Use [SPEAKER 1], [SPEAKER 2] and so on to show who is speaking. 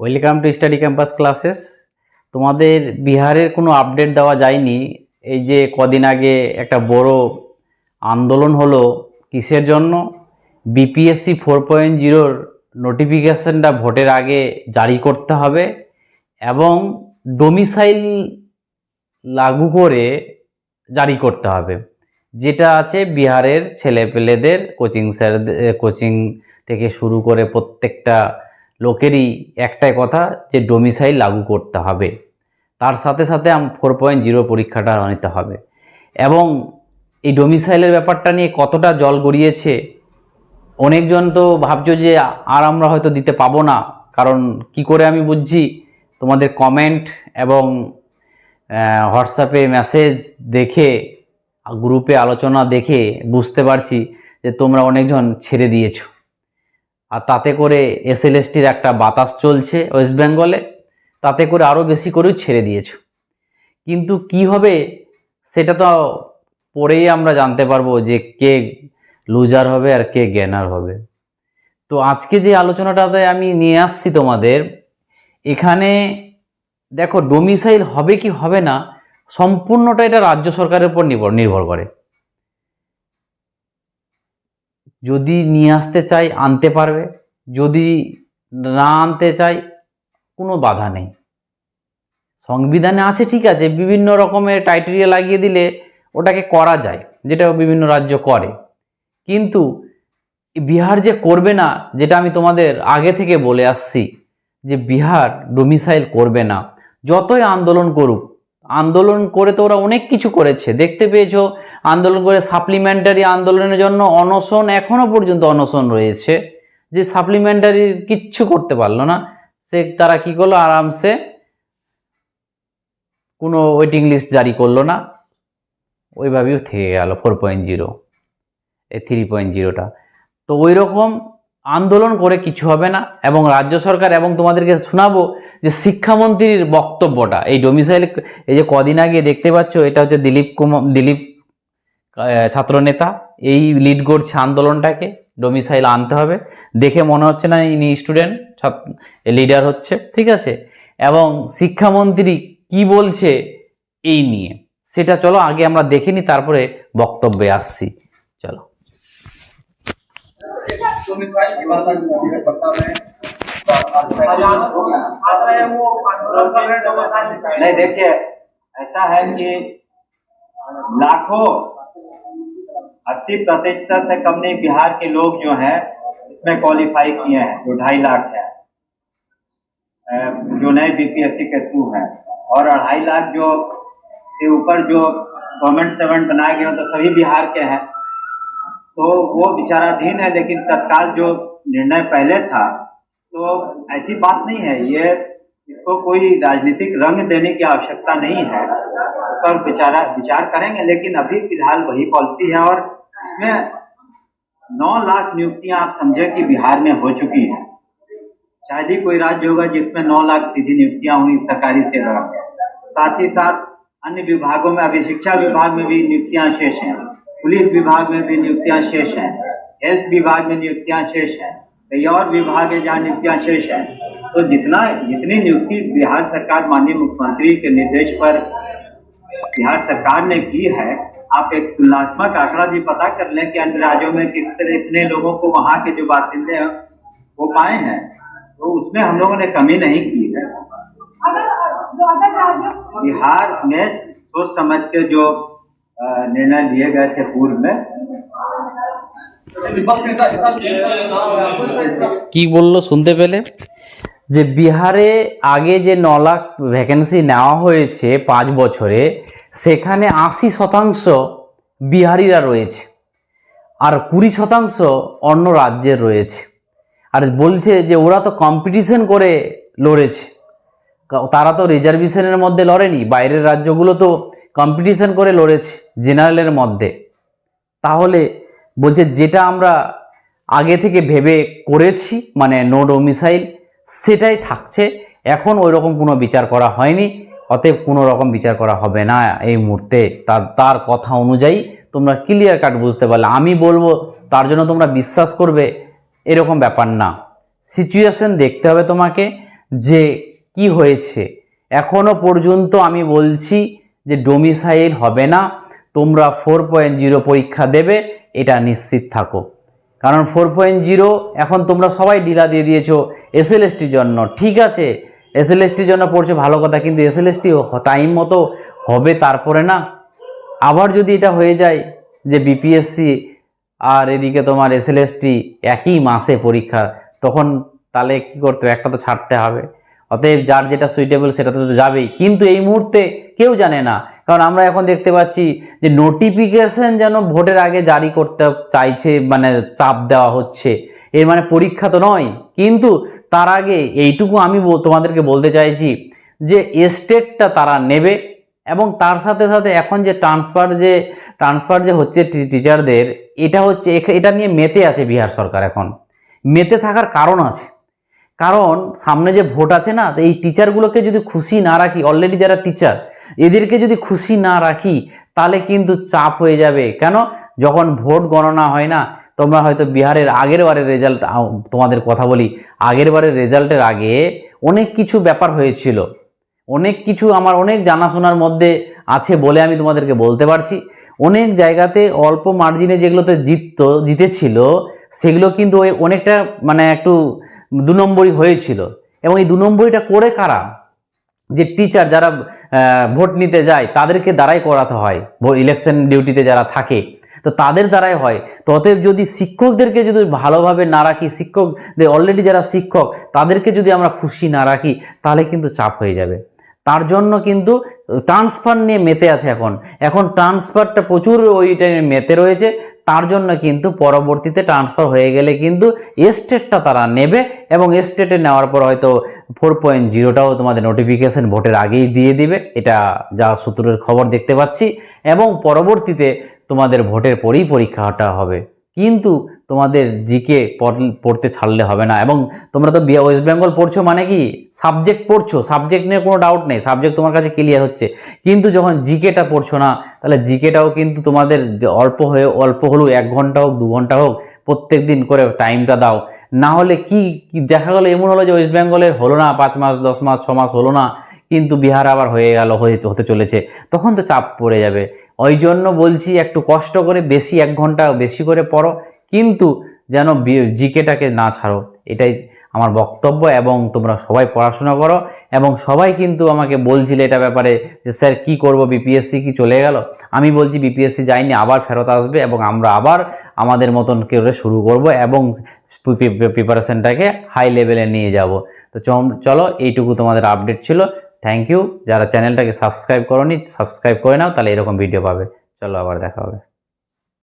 [SPEAKER 1] Welcome to study campus classes তোমাদের বিহারের কোনো আপডেট দেওয়া যায়নি। এই যে কদিন আগে একটা বড় আন্দোলন হলো কিসের জন্য? বিপিএসসি ফোর পয়েন্ট জিরোর নোটিফিকেশানটা ভোটের আগে জারি করতে হবে এবং ডোমিসাইল লাগু করে জারি করতে হবে। যেটা আছে বিহারের ছেলেপেলেদের কোচিং স্যার কোচিং থেকে শুরু করে প্রত্যেকটা লোকেরই একটাই কথা যে ডোমিসাইল লাগু করতে হবে। তার সাথে সাথে ফোর পয়েন্ট জিরো পরীক্ষাটা নিতে হবে। এবং এই ডোমিসাইলের ব্যাপারটা নিয়ে কতটা জল গড়িয়েছে, অনেকজন তো ভাবছ যে আর আমরা হয়তো দিতে পাবো না। কারণ কি করে আমি বুঝছি? তোমাদের কমেন্ট এবং হোয়াটসঅ্যাপে মেসেজ দেখে গ্রুপে আলোচনা দেখে বুঝতে পারছি যে তোমরা অনেকজন ছেড়ে দিয়েছ। আর তাতে করে এসএলএসটির একটা বাতাস চলছে ওয়েস্ট বেঙ্গলে, তাতে করে আরও বেশি করেও ছেড়ে দিয়েছ। কিন্তু কি হবে সেটা তো পরেই আমরা জানতে পারব যে কে লুজার হবে আর কে গেনার হবে। তো আজকে যে আলোচনাটাতে আমি নিয়ে আসছি তোমাদের, এখানে দেখো ডোমিসাইল হবে কি হবে না, সম্পূর্ণটা এটা রাজ্য সরকারের উপর নির্ভর নির্ভর করে। যদি নিয়ে আসতে চাই, আনতে পারবে। যদি না আনতে চাই, কোনো বাধা নেই। সংবিধানে আছে, ঠিক আছে, বিভিন্ন রকমের টাইটেরিয়া লাগিয়ে দিলে ওটাকে করা যায়, যেটা বিভিন্ন রাজ্য করে। কিন্তু বিহার যে করবে না, যেটা আমি তোমাদের আগে থেকে বলে আসছি, যে বিহার ডোমিসাইল করবে না। যতই আন্দোলন করুক, আন্দোলন করে তো ওরা অনেক কিছু করেছে। দেখতে পেয়েছ আন্দোলন করে সাপ্লিমেন্টারি আন্দোলনের জন্য অনশন এখনও পর্যন্ত অনশন রয়েছে। যে সাপ্লিমেন্টারি কিচ্ছু করতে পারল না। সে তারা কি করল? আরামসে কোনো ওয়েটিং লিস্ট জারি করল না। ওইভাবেও থেকে গেল ফোর পয়েন্ট জিরো এ থ্রি পয়েন্ট জিরোটা তো ওই রকম আন্দোলন করে কিছু হবে না এবং রাজ্য সরকার এবং তোমাদেরকে শোনাবো যে শিক্ষামন্ত্রীর বক্তব্যটা। এই ডোমিসাইল এই যে কদিন আগে দেখতে পাচ্ছ, এটা হচ্ছে দিলীপ কুমার দিলীপ ছাত্রনেতা এই লিড করছে আন্দোলনটাকে ডোমিসাইল আনতে হবে দেখে মনে হচ্ছে না ইনি স্টুডেন্ট লিডার হচ্ছে ঠিক আছে এবং শিক্ষামন্ত্রী কি বলছে এই নিয়ে সেটা চলো আগে আমরা দেখে নিই তারপরে বক্তব্যে আসছি চলো
[SPEAKER 2] नहीं देखिए ऐसा है कि लाखों अस्सी प्रतिशत से कम नहीं, बिहार के लोग जो हैं, इसमें क्वालिफाई किए हैं, जो ढाई लाख है। जो नए बीपीएससी के थ्रू हैं। और अढ़ाई लाख जो से ऊपर जो गवर्नमेंट सर्वेंट बनाए गए हैं तो सभी बिहार के हैं। तो वो विचाराधीन है, लेकिन तत्काल जो निर्णय पहले था तो ऐसी बात नहीं है। ये इसको कोई राजनीतिक रंग देने की आवश्यकता नहीं है, पर विचारा, विचार करेंगे, लेकिन अभी फ़िलहाल वही पॉलिसी है और इसमें नौ लाख नियुक्तियाँ आप समझे कि बिहार में हो चुकी हैं। शायद ही कोई राज्य होगा जिसमें नौ लाख सीधी नियुक्तियाँ हुई सरकारी सेवा में। साथ ही साथ अन्य विभागों में, अभी शिक्षा विभाग में भी नियुक्तियाँ शेष हैं, पुलिस विभाग में भी नियुक्तियाँ शेष हैं, हेल्थ विभाग में नियुक्तियाँ शेष हैं कई और विभाग है जहाँ नियुक्तियाँ शेष हैं। तो जितना जितनी नियुक्ति बिहार सरकार माननीय मुख्यमंत्री के निर्देश पर बिहार सरकार ने की है आप एक तुलनात्मक आंकड़ा भी पता कर लें कि अन्य राज्यों में किस तरह इतने लोगों को वहाँ के जो बासिंदे हैं वो पाए हैं तो उसमें हम लोगों ने कमी नहीं की है
[SPEAKER 3] अगर जो अगर राज्य
[SPEAKER 2] बिहार में सोच समझ के जो अ, निर्णय लिए गए थे पूर्व में
[SPEAKER 1] কি বললো শুনতে পেলে যে বিহারে আগে যে ন লাখ ভ্যাকেন্সি নেওয়া হয়েছে পাঁচ বছরে, সেখানে আশি শতাংশ বিহারিরা রয়েছে আর কুড়ি শতাংশ অন্য রাজ্যের রয়েছে। আর বলছে যে ওরা তো কম্পিটিশন করে লড়েছে। তারা তো রিজার্ভেশনের মধ্যে লড়েনি, বাইরের রাজ্যগুলো তো কম্পিটিশন করে লড়েছে জেনারেলের মধ্যে। তাহলে বলছে যেটা আমরা আগে থেকে ভেবে করেছি মানে নো ডোমিসাইল সেটাই থাকছে। এখন ওই রকম কোনো বিচার করা হয়নি। অতএব কোনো রকম বিচার করা হবে না এই মুহূর্তে। তার তার কথা অনুযায়ী তোমরা ক্লিয়ার কাট বুঝতে পারলে। আমি বলব, তার জন্য তোমরা বিশ্বাস করবে, এরকম ব্যাপার না। সিচুয়েশন দেখতে হবে তোমাকে যে কি হয়েছে। এখনও পর্যন্ত আমি বলছি যে ডোমিসাইল হবে না। তোমরা ফোর পয়েন্ট জিরো পরীক্ষা দেবে, এটা নিশ্চিত থাকো। কারণ ফোর পয়েন্ট জিরো এখন তোমরা সবাই ডিলা দিয়ে দিয়েছ এসএলএসটির জন্য। ঠিক আছে? এসএলএসটির জন্য পড়ছো, ভালো কথা, কিন্তু এসএলএসটি টাইম মতো হবে তারপরে না। আবার যদি এটা হয়ে যায় যে বিপিএসসি আর এদিকে তোমার এসএলএসটি একই মাসে পরীক্ষা, তখন তাহলে কি করতে হবে? একটা তো ছাড়তে হবে। অতএব যার যেটা সুইটেবল সেটাতে তো যাবেই। কিন্তু এই মুহূর্তে কেউ জানে না কারণ আমরা এখন দেখতে পাচ্ছি যে নোটিফিকেশন যেন ভোটের আগে জারি করতে চাইছে মানে চাপ দেওয়া হচ্ছে। এর মানে পরীক্ষা তো নয়, কিন্তু তার আগে এইটুকু আমি তোমাদেরকে বলতে চাইছি যে স্টেটটা তারা নেবে এবং তার সাথে সাথে এখন যে ট্রান্সফার যে ট্রান্সফার যে হচ্ছে টিচারদের এটা হচ্ছে এটা নিয়ে মেতে আছে বিহার সরকার এখন। মেতে থাকার কারণ আছে। কারণ সামনে যে ভোট আছে না, তো এই টিচারগুলোকে যদি খুশি না রাখি অলরেডি যারা টিচার এদেরকে যদি খুশি না রাখি, তাহলে কিন্তু চাপ হয়ে যাবে। কেন? যখন ভোট গণনা হয় না, তোমরা হয়তো বিহারের আগের বারের রেজাল্ট তোমাদের কথা বলি, আগের বারের রেজাল্টের আগে অনেক কিছু ব্যাপার হয়েছিল। অনেক কিছু আমার অনেক জানাশোনার মধ্যে আছে বলে আমি তোমাদেরকে বলতে পারছি। অনেক জায়গাতে অল্প মার্জিনে যেগুলোতে জিতত, জিতেছিল, সেগুলো কিন্তু ওই অনেকটা মানে একটু দু নম্বরই হয়েছিল। এবং এই দু নম্বরীটা করে কারা? যে টিচার যারা ভোট নিতে যায়, তাদেরকে দ্বারাই করাতে হয় ইলেকশন ডিউটিতে যারা থাকে। তো তাদের দ্বারাই হয়। অতএব যদি শিক্ষকদেরকে যদি ভালোভাবে না রাখি, শিক্ষকদের অলরেডি যারা শিক্ষক, তাদেরকে যদি আমরা খুশি না রাখি, তাহলে কিন্তু চাপ হয়ে যাবে। তার জন্য কিন্তু ট্রান্সফার নিয়ে মেতে আছে এখন। এখন ট্রান্সফারটা প্রচুর ওই টাইমে মেতে রয়েছে। তার জন্য কিন্তু পরবর্তীতে ট্রান্সফার হয়ে গেলে কিন্তু এস্টেটটা তারা নেবে এবং এস্টেটে নেওয়ার পর হয়তো ফোর পয়েন্ট জিরোটাও তোমাদের নোটিফিকেশন ভোটের আগেই দিয়ে দিবে। এটা যা সূত্রের খবর দেখতে পাচ্ছি। এবং পরবর্তীতে তোমাদের ভোটের পরেই পরীক্ষাটা হবে। কিন্তু তোমাদের জিকে পড়তে ছাড়লে হবে না। এবং তোমরা তো ওয়েস্ট বেঙ্গল পড়ছো মানে কি? সাবজেক্ট পড়ছো সাবজেক্ট নিয়ে কোনো ডাউট নেই সাবজেক্ট তোমার কাছে ক্লিয়ার হচ্ছে। কিন্তু যখন জিকেটা পড়ছো না, তাহলে জিকেটাও কিন্তু তোমাদের অল্প হয়ে, অল্প হলেও এক ঘণ্টা হোক, দু ঘণ্টা হোক, প্রত্যেক দিন করে টাইমটা দাও। না হলে কি দেখা গেলো, এমন হলো যে ওয়েস্ট বেঙ্গলের হলো না, পাঁচ মাস, দশ মাস, ছ মাস হলো না, কিন্তু বিহার আবার হয়ে গেল, হয়ে হতে চলেছে। তখন তো চাপ পড়ে যাবে। ওই জন্য বলছি একটু কষ্ট করে বেশি এক ঘণ্টা বেশি করে পড়ো, কিন্তু যেন জিকেটাকে না ছাড়ো। এটাই আমার বক্তব্য এবং তোমরা সবাই পড়াশোনা করো এবং সবাই কিন্তু আমাকে বলছিলে এটা ব্যাপারে যে, স্যার, কি করব? বিপিএসসি কি চলে গেল? আমি বলছি বিপিএসসি যাইনি, আবার ফেরত আসবে এবং আমরা আবার আমাদের মতন করে শুরু করব এবং প্রিপারেশনটাকে হাই লেভেলে নিয়ে যাব। তো চলো, এইটুকু তোমাদের আপডেট ছিল। Thank you. যারা চ্যানেলটাকে সাবস্ক্রাইব করোনি, সাবস্ক্রাইব করে নাও, তাহলে এরকম ভিডিও পাবে। চলো আবার দেখা হবে।